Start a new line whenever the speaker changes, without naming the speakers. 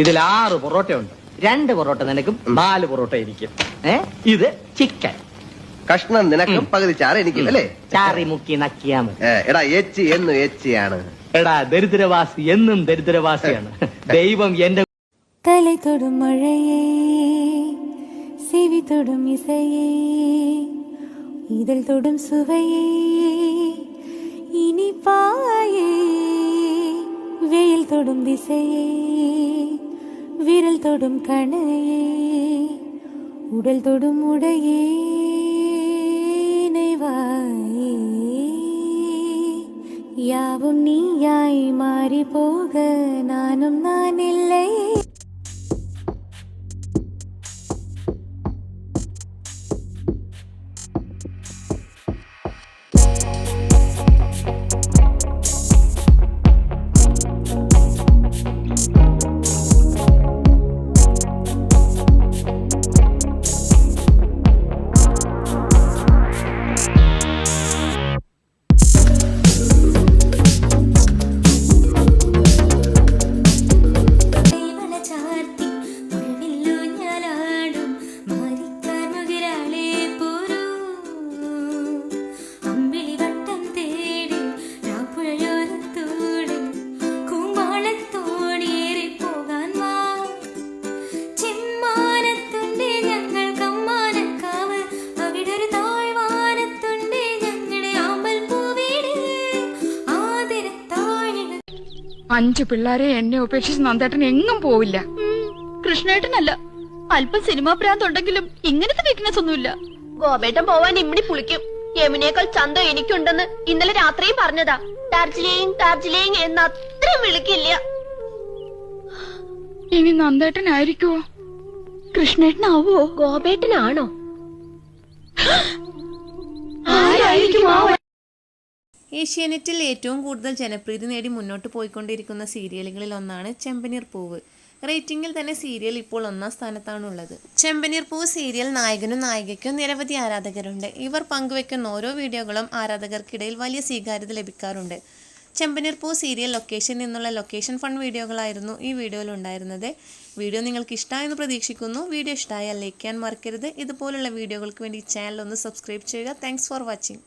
ഇതിൽ ആറ് പൊറോട്ട ഉണ്ട് രണ്ട് പൊറോട്ട നിനക്കും നാല് പൊറോട്ട എനിക്കും ഏ ഇത് ചിക്കൻ
കഷ്ണം നിനക്കും പകുതി ചാറ് എനിക്കും അല്ലേ
ചാറി മുക്കി നക്കിയാ മതി
ഏ, എടാ എച്ചി എന്നും എച്ചിയാണ്
എടാ ദരിദ്രവാസി എന്നും ദരിദ്രവാസിയാണ് ദൈവം എന്റെ
தலை தொடும் மழையே செவி தொடும் இசையே இதழ் தொடும் சுவையே இனிப்பாயே வெயில் தொடும் திசையே விரல் தொடும் கணையே உடல் தொடும் உடையே நினைவாயே. யாவும் நீயாய் மாறி போக நானும் நான் இல்லை
അഞ്ചു പിള്ളേരെ എന്നെ ഉപേക്ഷിച്ച് നന്ദേട്ടൻ എങ്ങും പോവില്ല.
കൃഷ്ണേട്ടനല്ല. അല്പം സിനിമാ ഭ്രാന്തുണ്ടെങ്കിലും ഇങ്ങനത്തെ വീക്ക്നെസ് ഒന്നുമില്ല. ഗോപേട്ടൻ പോവാൻ ഇമ്മിണി പുളിക്കും. യമുനേക്കാൾ ചന്ത എനിക്കുണ്ടെന്ന് ഇന്നലെ രാത്രിയും പറഞ്ഞതാ. ഡാർജിലിംഗ് ഡാർജിലിംഗ് എന്ന് അത്രയും വിളിക്കില്ല.
ഇനി നന്ദേട്ടനായിരിക്കുവോ
കൃഷ്ണേട്ടനാവോ? ഗോപേട്ടനാണോ? ആരായിരിക്കും ആ
ഏഷ്യാനെറ്റിൽ ഏറ്റവും കൂടുതൽ ജനപ്രീതി നേടി മുന്നോട്ട് പോയിക്കൊണ്ടിരിക്കുന്ന സീരിയലുകളിൽ ഒന്നാണ് ചെമ്പനീർ പൂവ്. റേറ്റിംഗിൽ തന്നെ സീരിയൽ ഇപ്പോൾ ഒന്നാം സ്ഥാനത്താണുള്ളത്. ചെമ്പനീർ പൂവ് സീരിയൽ നായകനും നായികയ്ക്കും നിരവധി ആരാധകരുണ്ട്. ഇവർ പങ്കുവെക്കുന്ന ഓരോ വീഡിയോകളും ആരാധകർക്കിടയിൽ വലിയ സ്വീകാര്യത ലഭിക്കാറുണ്ട്. ചെമ്പനീർ പൂവ് സീരിയൽ ലൊക്കേഷൻ നിന്നുള്ള ലൊക്കേഷൻ ഫൺ വീഡിയോകളായിരുന്നു ഈ വീഡിയോയിൽ ഉണ്ടായിരുന്നത്. വീഡിയോ നിങ്ങൾക്ക് ഇഷ്ടമായെന്ന് പ്രതീക്ഷിക്കുന്നു. വീഡിയോ ഇഷ്ടമായാൽ ലൈക്ക് ചെയ്യാൻ മറക്കരുത്. ഇതുപോലുള്ള വീഡിയോകൾക്ക് വേണ്ടി ചാനൽ ഒന്ന് സബ്സ്ക്രൈബ് ചെയ്യുക. Thanks for watching